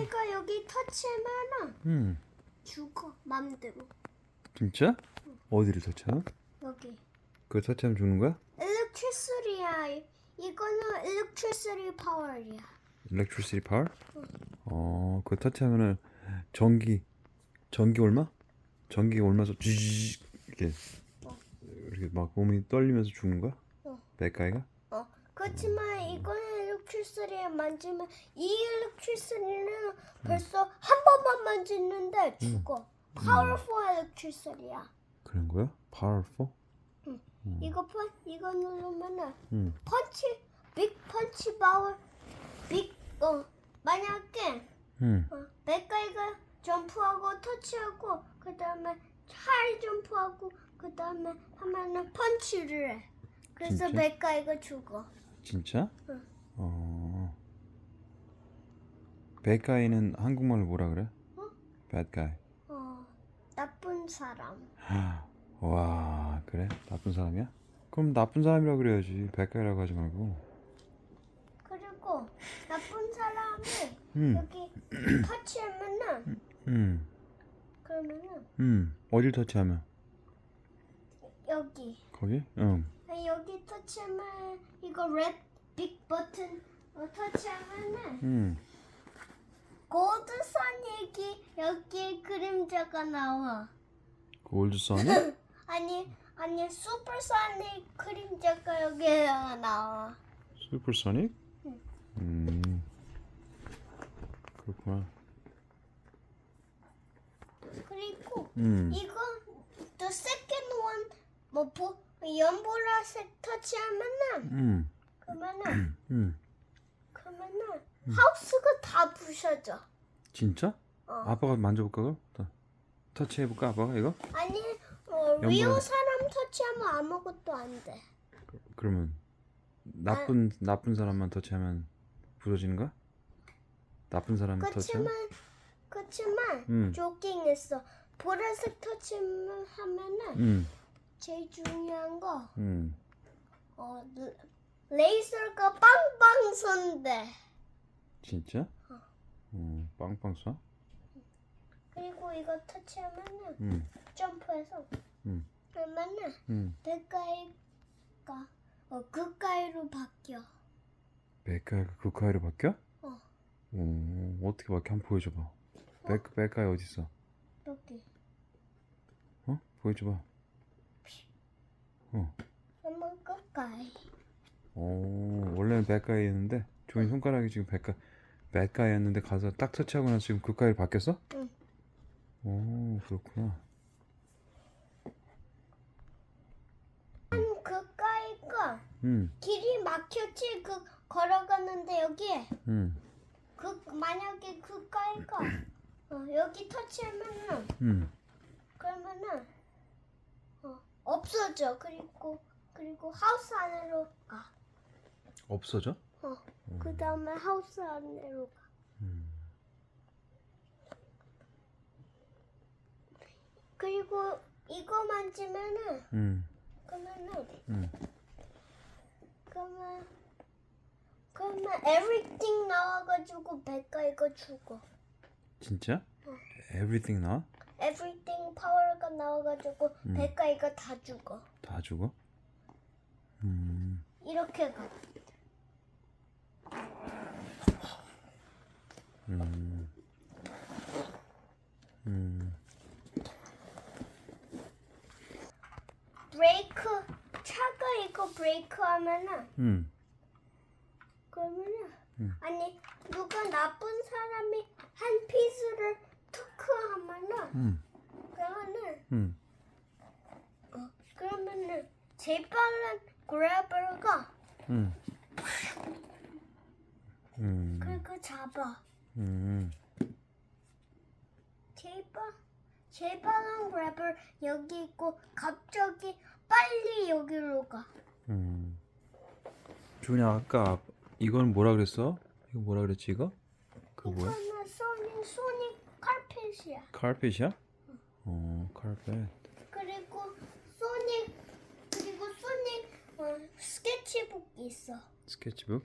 백가이가 여기 터치하면은 음. 죽어 맘대로 진짜? 어디를 터치하나? 여기 그거 터치하면 죽는 거야? electricity야 이거는 electricity power이야 electricity power? 어, 그거 터치하면은 전기 전기 얼마? 전기가 얼마서 쥐 이렇게 이렇게 막 몸이 떨리면서 죽는 거야? 어. 백가이가? 어 그렇지만 electricity에 만지면 이 electricity는 벌써 한 번만 만지는데 죽어 powerful electricity야 그런 거야? powerful? 이거 펀 이거 누르면은 음. 펀치 빅 펀치 파워 빅어 만약에 음. 어, 백가이가 점프하고 터치하고 그 다음에 하이 점프하고 그 다음에 하면은 펀치를 해. 그래서 진짜? 백가이가 죽어. 진짜? 응. 어. 백가이는 한국말로 뭐라 그래? 어? bad guy. 어 나쁜 사람. 와, 그래? 나쁜 사람이야? 그럼 나쁜 사람이라 그래야지. 백가이라고 하지 말고. 그리고 나쁜 사람이 음. 여기 터치하면은 음. 그러면은 음. 어딜 터치하면? 여기 거기? 응. 아니, 여기 터치하면 이거 빅 버튼 어, 터치하면은 음. 골드선 얘기 여기 그림자가 나와. 골드 선이? 아니 아니 슈퍼소닉 그림자가 여기 나와. 슈퍼소닉? 응. 음. 그렇구나. 그리고 음. 이거 the second one 뭐 보, 연보라색 터치하면은 음. 그러면은 음. 그러면은 하우스가 다 부셔져. 진짜? 어. 아빠가 만져볼까 그럼? 더- 터치해볼까 아빠가 이거? 아니 어, 연보라- 리오 사람 터치하면 아무것도 안 돼. 그러면 나쁜 나쁜 사람만 터치하면 부서지는 거야? 나쁜 사람 터치하면? 그렇지만 그렇지만 음. 조깅했어. 보라색 터치하면은 음. 제일 중요한 거 음. 어, 레- 레이저가 빵빵 쏜대. 진짜? 어. 빵빵 쏴? 그리고 이거 터치하면은 음. 점프해서 음. 그러면은 음. 백가이가 어, 그가이로 바뀌어. 백가이가 극하이로 바뀌어? 어. 어. 어떻게 바뀌어? 한번 보여줘봐. 백 백가이 어디 있어? 여기. 어? 보여줘봐. 어. 한번 그가이. 오, 원래는 백가이였는데 조인 손가락이 지금 백가 백가이였는데 가서 딱 터치하고 나서 지금 극가이로 바뀌었어? 응. 오, 그렇구나. 한 그가이가 음, 길이 막혔지 그 걸어갔는데 여기에 음, 그 만약에 그가이가 어, 여기 터치하면은 음. 그러면은 어, 없어져. 그리고 그리고 하우스 안으로 가. 없어져? 어. 그 다음에 하우스 안으로 가. 음. 그리고 이거 만지면은 음, 그러면은 음. 그러면 그러면 everything 나와가지고 백가 이거 죽어. 진짜? 어. Everything 나? everything 파워가 나와가지고 음. 백가 이거 다 죽어. 다 죽어? 음, 이렇게 가. 음, 음. 브레이크 차가 이거 브레이크 하면은 음, 그러면은 음. 아니 누가 나쁜 사람이 한 피스를 투크 하면은 음, 그러면은 음. 어, 그러면은 제일 빠른 그래버가 음. 음. 그거 잡아. 음. 제일 빠른 그래버 여기 있고 갑자기 빨리 여기로 가. 음. 준이 아까 이건 뭐라 그랬어? 이거 뭐라 그랬지 이거? 그 뭐야? 이거는 소닉 소닉 칼펫이야. 카펫이야? 어, 카펫. 그리고 소닉 그리고 소닉 어, 스케치북 있어. 스케치북?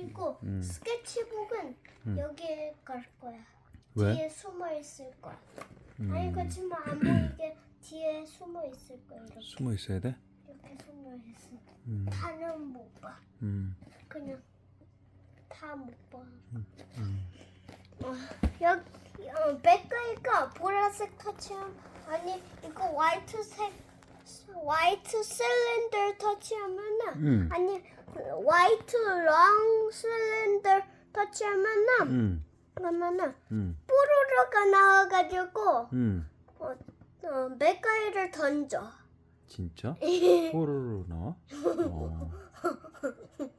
그리고 음. 스케치북은 음. 여기에 갈 거야. 왜? 뒤에 숨어 있을 거야. 음. 아니 그렇지만 안 보이게 뒤에 숨어 있을 거야. 이렇게, 숨어 있어야 돼? 이렇게 숨어 있어. 음. 다는 못 봐. 음. 그냥 다 못 봐. 음. 어, 여기 어, 백가이가 보라색 터치하면 아니 이거 화이트색 화이트 실린더 터치하면은 음. 아니 화이트 롱 실린더 터치하면은 음. 그러면은 음. 뽀로로가 나와가지고 음. 어, 어, 맥가이를 던져. 진짜? 뽀로로 나와? 어.